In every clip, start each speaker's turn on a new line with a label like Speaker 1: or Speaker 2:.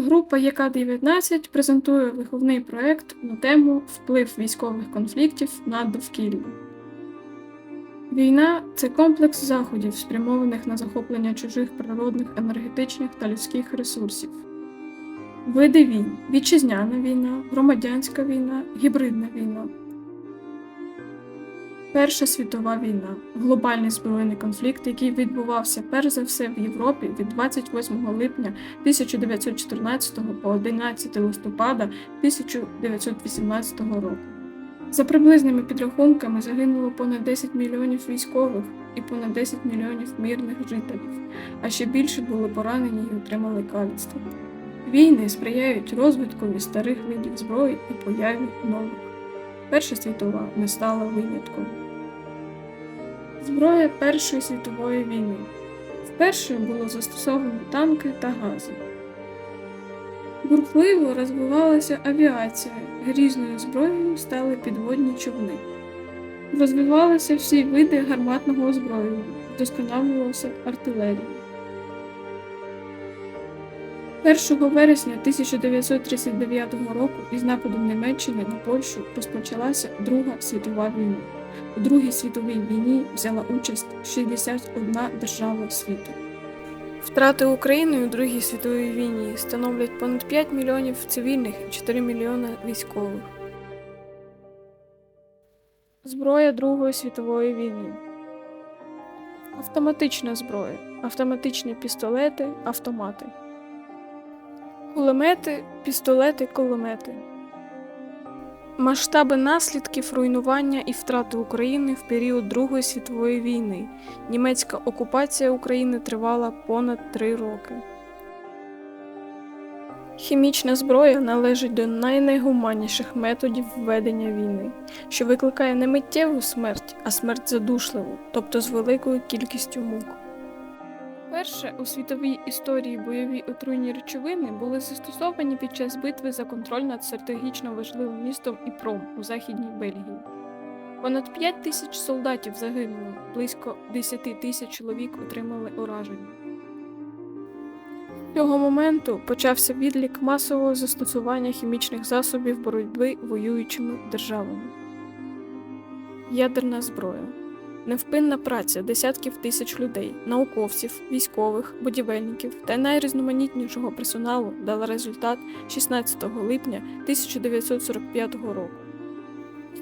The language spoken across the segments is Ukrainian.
Speaker 1: Група ЄК-19 презентує виховний проект на тему Вплив військових конфліктів на довкілля. Війна це комплекс заходів, спрямованих на захоплення чужих природних, енергетичних та людських ресурсів. Види війн: вітчизняна війна, громадянська війна, гібридна війна. Перша світова війна глобальний збройний конфлікт, який відбувався перш за все в Європі від 28 липня 1914 по 11 листопада 1918 року. За приблизними підрахунками загинуло понад 10 мільйонів військових і понад 10 мільйонів мирних жителів, а ще більше були поранені і отримали каліцтво. Війни сприяють розвиткові старих видів зброї і появі нових. Перша світова не стала винятком. Зброя Першої світової війни. Вперше було застосовано танки та гази. Бурхливо розвивалася авіація, грізною зброєю стали підводні човни. Розвивалися всі види гарматного озброєння, вдосконалювалася артилерія. 1 вересня 1939 року із нападом Німеччини на Польщу розпочалася Друга світова війна. У Другій світовій війні взяла участь 61 держава світу. Втрати України у Другій світовій війні становлять понад 5 мільйонів цивільних і 4 мільйони військових. Зброя Другої світової війни. Автоматична зброя, автоматичні пістолети, автомати. Кулемети, пістолети, кулемети. Масштаби наслідків руйнування і втрати України в період Другої світової війни. Німецька окупація України тривала понад три роки. Хімічна зброя належить до найнайгуманніших методів ведення війни, що викликає не миттєву смерть, а смерть задушливу, тобто з великою кількістю мук. Перше у світовій історії бойові отруйні речовини були застосовані під час битви за контроль над стратегічно важливим містом Іпром у Західній Бельгії. Понад 5 тисяч солдатів загинуло, близько 10 тисяч чоловік отримали ураження. З цього моменту почався відлік масового застосування хімічних засобів боротьби воюючими державами. Ядерна зброя невпинна праця десятків тисяч людей, науковців, військових, будівельників та найрізноманітнішого персоналу дала результат 16 липня 1945 року.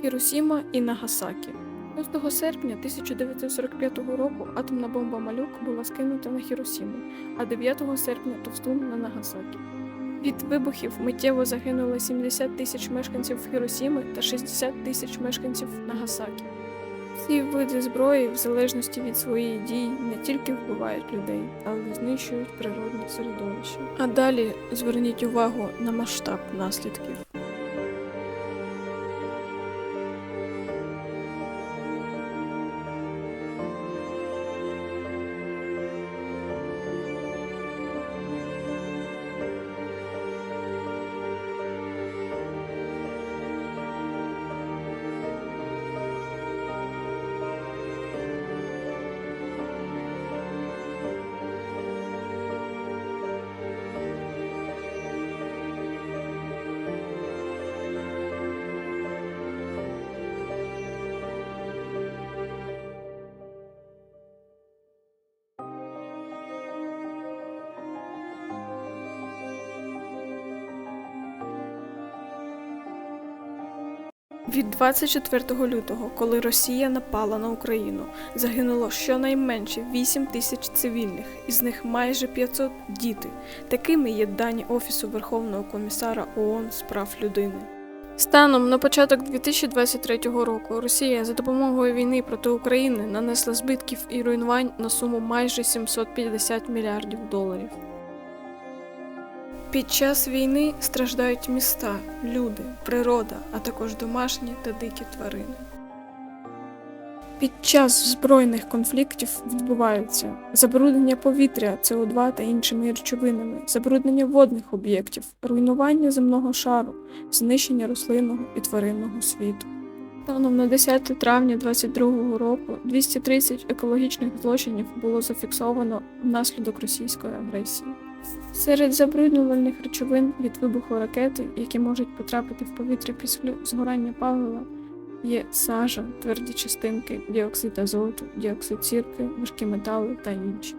Speaker 1: Хіросіма і Нагасакі. 6 серпня 1945 року атомна бомба Малюк була скинута на Хіросіму, а 9 серпня Товстун на Нагасакі. Від вибухів миттєво загинуло 70 тисяч мешканців Хіросіми та 60 тисяч мешканців Нагасакі. Ці види зброї, в залежності від своєї дії, не тільки вбивають людей, але й знищують природне середовище. А далі зверніть увагу на масштаб наслідків. Від 24 лютого, коли Росія напала на Україну, загинуло щонайменше 8 тисяч цивільних, із них майже 500 – діти. Такими є дані Офісу Верховного комісара ООН з прав людини. Станом на початок 2023 року Росія за допомогою війни проти України нанесла збитків і руйнувань на суму майже 750 мільярдів доларів. Під час війни страждають міста, люди, природа, а також домашні та дикі тварини. Під час збройних конфліктів відбуваються забруднення повітря СО2 та іншими речовинами, забруднення водних об'єктів, руйнування земного шару, знищення рослинного і тваринного світу. Станом на 10 травня 2022 року 230 екологічних злочинів було зафіксовано внаслідок російської агресії. Серед забруднювальних речовин від вибуху ракети, які можуть потрапити в повітря після згорання палива, є сажа, тверді частинки, діоксид азоту, діоксид сірки, важкі метали та інші.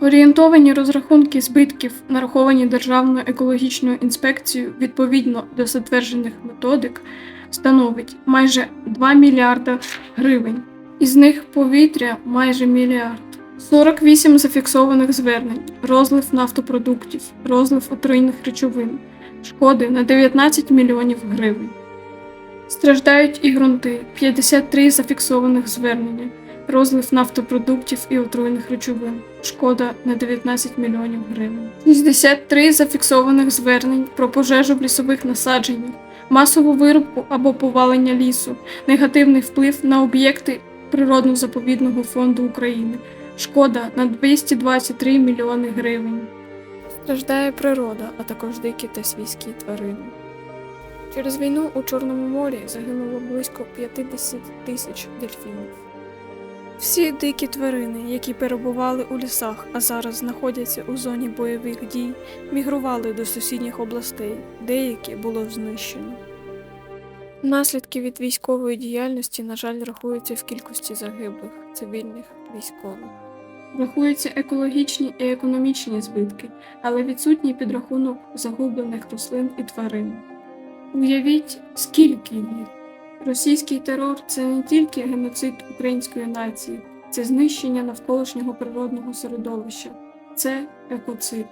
Speaker 1: Орієнтовані розрахунки збитків, нараховані Державною екологічною інспекцією відповідно до затверджених методик, становить майже 2 мільярда гривень. Із них повітря майже мільярд. 48 зафіксованих звернень, розлив нафтопродуктів, розлив отруйних речовин, шкоди на 19 мільйонів гривень. Страждають і ґрунти. 53 зафіксованих звернення, розлив нафтопродуктів і отруйних речовин, шкода на 19 мільйонів гривень. 63 зафіксованих звернень про пожежу в лісових насадженнях, масову вирубку або повалення лісу, негативний вплив на об'єкти природно-заповідного фонду України. Шкода на 223 мільйони гривень. Страждає природа, а також дикі та свійські тварини. Через війну у Чорному морі загинуло близько 50 тисяч дельфінів. Всі дикі тварини, які перебували у лісах, а зараз знаходяться у зоні бойових дій, мігрували до сусідніх областей, деякі було знищено. Наслідки від військової діяльності, на жаль, рахуються в кількості загиблих цивільних військових. Рахуються екологічні і економічні збитки, але відсутній підрахунок загублених рослин і тварин. Уявіть, скільки їх. Російський терор це не тільки геноцид української нації, це знищення навколишнього природного середовища, це екоцид.